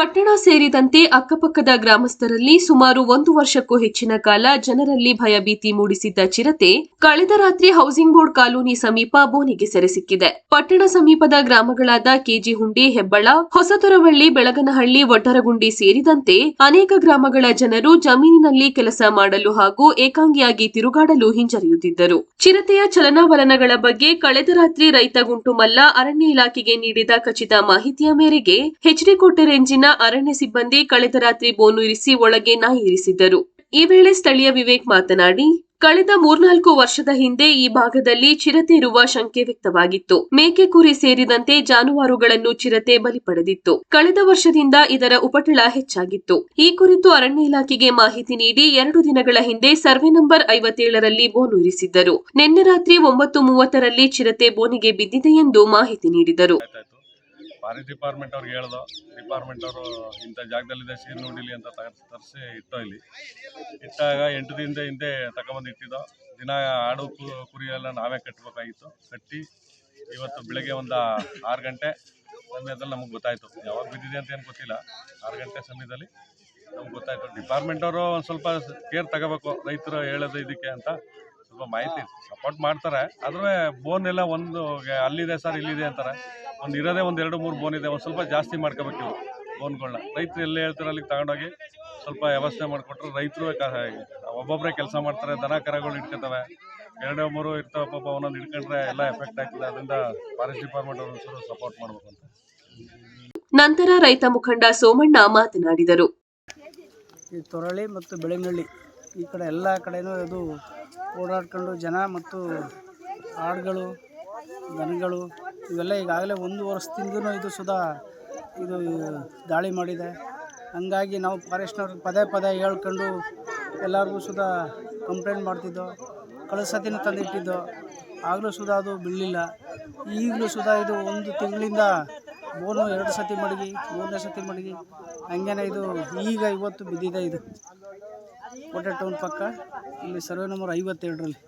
ಪಟ್ಟಣ ಸೇರಿದಂತೆ ಅಕ್ಕಪಕ್ಕದ ಗ್ರಾಮಸ್ಥರಲ್ಲಿ ಸುಮಾರು ಒಂದು ವರ್ಷಕ್ಕೂ ಹೆಚ್ಚಿನ ಕಾಲ ಜನರಲ್ಲಿ ಭಯಭೀತಿ ಮೂಡಿಸಿದ್ದ ಚಿರತೆ ಕಳೆದ ರಾತ್ರಿ ಹೌಸಿಂಗ್ ಬೋರ್ಡ್ ಕಾಲೋನಿ ಸಮೀಪ ಬೋನಿಗೆ ಸೆರೆಸಿಕ್ಕಿದೆ. ಪಟ್ಟಣ ಸಮೀಪದ ಗ್ರಾಮಗಳಾದ ಕೆಜಿ ಹುಂಡಿ ಹೆಬ್ಬಳ ಹೊಸತೊರವಳ್ಳಿ, ಬೆಳಗನಹಳ್ಳಿ ಒಡ್ಡರಗುಂಡಿ ಸೇರಿದಂತೆ ಅನೇಕ ಗ್ರಾಮಗಳ ಜನರು ಜಮೀನಿನಲ್ಲಿ ಕೆಲಸ ಮಾಡಲು ಹಾಗೂ ಏಕಾಂಗಿಯಾಗಿ ತಿರುಗಾಡಲು ಹಿಂಜರಿಯುತ್ತಿದ್ದರು. ಚಿರತೆಯ ಚಲನವಲನಗಳ ಬಗ್ಗೆ ಕಳೆದ ರಾತ್ರಿ ರೈತ ಗುಂಟುಮಲ್ಲ ಅರಣ್ಯ ಇಲಾಖೆಗೆ ನೀಡಿದ ಖಚಿತ ಮಾಹಿತಿಯ ಮೇರೆಗೆ ಹೆಚ್ಡಿಕೋಟೆ ರೇಂಜಿನ ಅರಣ್ಯ ಸಿಬ್ಬಂದಿ ಕಳೆದ ರಾತ್ರಿ ಬೋನು ಇರಿಸಿ ಒಳಗೆ ನಾಯಿ ಇರಿಸಿದ್ದರು. ಈ ವೇಳೆ ಸ್ಥಳೀಯ ವಿವೇಕ್ ಮಾತನಾಡಿ, ಕಳೆದ ಮೂರ್ನಾಲ್ಕು ವರ್ಷದ ಹಿಂದೆ ಈ ಭಾಗದಲ್ಲಿ ಚಿರತೆ ಇರುವ ಶಂಕೆ ವ್ಯಕ್ತವಾಗಿತ್ತು. ಮೇಕೆ ಕುರಿ ಸೇರಿದಂತೆ ಜಾನುವಾರುಗಳನ್ನು ಚಿರತೆ ಬಲಿ ಪಡೆದಿತ್ತು. ಕಳೆದ ವರ್ಷದಿಂದ ಇದರ ಉಪಟಳ ಹೆಚ್ಚಾಗಿತ್ತು. ಈ ಕುರಿತು ಅರಣ್ಯ ಇಲಾಖೆಗೆ ಮಾಹಿತಿ ನೀಡಿ ಎರಡು ದಿನಗಳ ಹಿಂದೆ ಸರ್ವೆ ನಂಬರ್ ಐವತ್ತೇಳರಲ್ಲಿ ಬೋನು ಇರಿಸಿದ್ದರು. ನಿನ್ನೆ ರಾತ್ರಿ ಒಂಬತ್ತು ಮೂವತ್ತರಲ್ಲಿ ಚಿರತೆ ಬೋನಿಗೆ ಬಿದ್ದಿದೆ ಎಂದು ಮಾಹಿತಿ ನೀಡಿದರು. ಫಾರೆಸ್ಟ್ ಡಿಪಾರ್ಟ್ಮೆಂಟ್ ಅವ್ರಿಗೆ ಹೇಳ್ದೋ ಡಿಪಾರ್ಟ್ಮೆಂಟ್ ಅವರು ಇಂಥ ಜಾಗದಲ್ಲಿದೆ ಸೀರ್ ನೋಡಿಲಿ ಅಂತ ತರಿಸಿ ಇಟ್ಟೋ ಇಲ್ಲಿ. ಇಟ್ಟಾಗ ಎಂಟು ದಿನದ ಹಿಂದೆ ತಗೊಂಬಂದು ಇಟ್ಟಿದ್ದೋ. ದಿನ ಆಡು ಕುರಿ ಎಲ್ಲ ನಾವೇ ಕಟ್ಟಬೇಕಾಗಿತ್ತು ಕಟ್ಟಿ ಇವತ್ತು ಬೆಳಗ್ಗೆ ಒಂದು ಆರು ಗಂಟೆ ಸಮಯದಲ್ಲಿ ನಮಗೆ ಗೊತ್ತಾಯಿತು. ಯಾವಾಗ ಬಿದ್ದಿದೆ ಅಂತ ಏನು ಗೊತ್ತಿಲ್ಲ. ಆರು ಗಂಟೆ ಸಮಯದಲ್ಲಿ ನಮ್ಗೆ ಗೊತ್ತಾಯಿತು. ಡಿಪಾರ್ಟ್ಮೆಂಟ್ ಅವರು ಒಂದು ಸ್ವಲ್ಪ ಕೇರ್ ತಗೋಬೇಕು, ರೈತರು ಹೇಳೋದು ಇದಕ್ಕೆ ಅಂತ ಸ್ವಲ್ಪ ಮಾಹಿತಿ ಸಪೋರ್ಟ್ ಮಾಡ್ತಾರೆ. ಆದರೆ ಬೋನ್ ಎಲ್ಲ ಒಂದು ಅಲ್ಲಿದೆ ಸರ್, ಇಲ್ಲಿದೆ ಅಂತಾರೆ. ಒಂದು ಇರೋದೇ ಒಂದು ಎರಡು ಮೂರು ಬೋನ್ ಇದೆ ಒಂದು ಸ್ವಲ್ಪ ಜಾಸ್ತಿ ಮಾಡ್ಕೋಬೇಕು ಇವರು ಬೋನ್ಗಳನ್ನ ರೈತರು ಎಲ್ಲೇ ಹೇಳ್ತಾರೆ ಅಲ್ಲಿಗೆ ತಗೊಂಡೋಗಿ ಸ್ವಲ್ಪ ವ್ಯವಸ್ಥೆ ಮಾಡಿಕೊಟ್ರೆ ರೈತರು ಒಬ್ಬೊಬ್ಬರೇ ಕೆಲಸ ಮಾಡ್ತಾರೆ ದನ ಕರಗಳು ಇಟ್ಕೊತವೆ. ಎರಡು ಮೂರು ಇರ್ತವೆ ಪಾಪ ಒಂದೊಂದು ಇಟ್ಕೊಂಡ್ರೆ ಎಲ್ಲ ಎಫೆಕ್ಟ್ ಆಗ್ತದೆ. ಅದರಿಂದ ಫಾರೆಸ್ಟ್ ಡಿಪಾರ್ಟ್ಮೆಂಟ್ ಅವರು ಒಂಚೂರು ಸಪೋರ್ಟ್ ಮಾಡಬೇಕು ಅಂತ. ನಂತರ ರೈತ ಮುಖಂಡ ಸೋಮಣ್ಣ ಮಾತನಾಡಿದರು. ಈ ತೊರಳಿ ಮತ್ತು ಬೆಳಂಗಳ್ಳಿ ಈ ಕಡೆ ಎಲ್ಲ ಕಡೆನೂ ಇದು ಓಡಾಡ್ಕೊಂಡು ಜನ ಮತ್ತು ಆಡುಗಳು ದನಗಳು ಇವೆಲ್ಲ ಈಗಾಗಲೇ ಒಂದು ವರ್ಷದಿಂದನೂ ಇದು ಸುಧಾ ಇದು ದಾಳಿ ಮಾಡಿದೆ. ಹಂಗಾಗಿ ನಾವು ಫಾರೆಸ್ಟ್ನವ್ರಿಗೆ ಪದೇ ಪದೇ ಹೇಳ್ಕೊಂಡು ಎಲ್ಲರಿಗೂ ಸುಧಾ ಕಂಪ್ಲೇಂಟ್ ಮಾಡ್ತಿದ್ದೋ ಕಳೆದ ತಂದಿಟ್ಟಿದ್ದೋ, ಆಗಲೂ ಸುಧಾ ಅದು ಬೀಳಲಿಲ್ಲ. ಈಗಲೂ ಸುಧಾ ಇದು ಒಂದು ತಿಂಗಳಿಂದ ಮೂರು, ಎರಡು ಸತಿ ಮಡಗಿ, ಮೂರನೇ ಸತಿ ಮಡಗಿ, ಹಂಗೇನೆ ಇದು ಈಗ ಇವತ್ತು ಬಿದ್ದಿದೆ ಇದು. ಕೋಟೆ ಟೌನ್ ಪಕ್ಕ, ಇಲ್ಲಿ ಸರ್ವೆ ನಂಬರ್ ಐವತ್ತೆರಡರಲ್ಲಿ.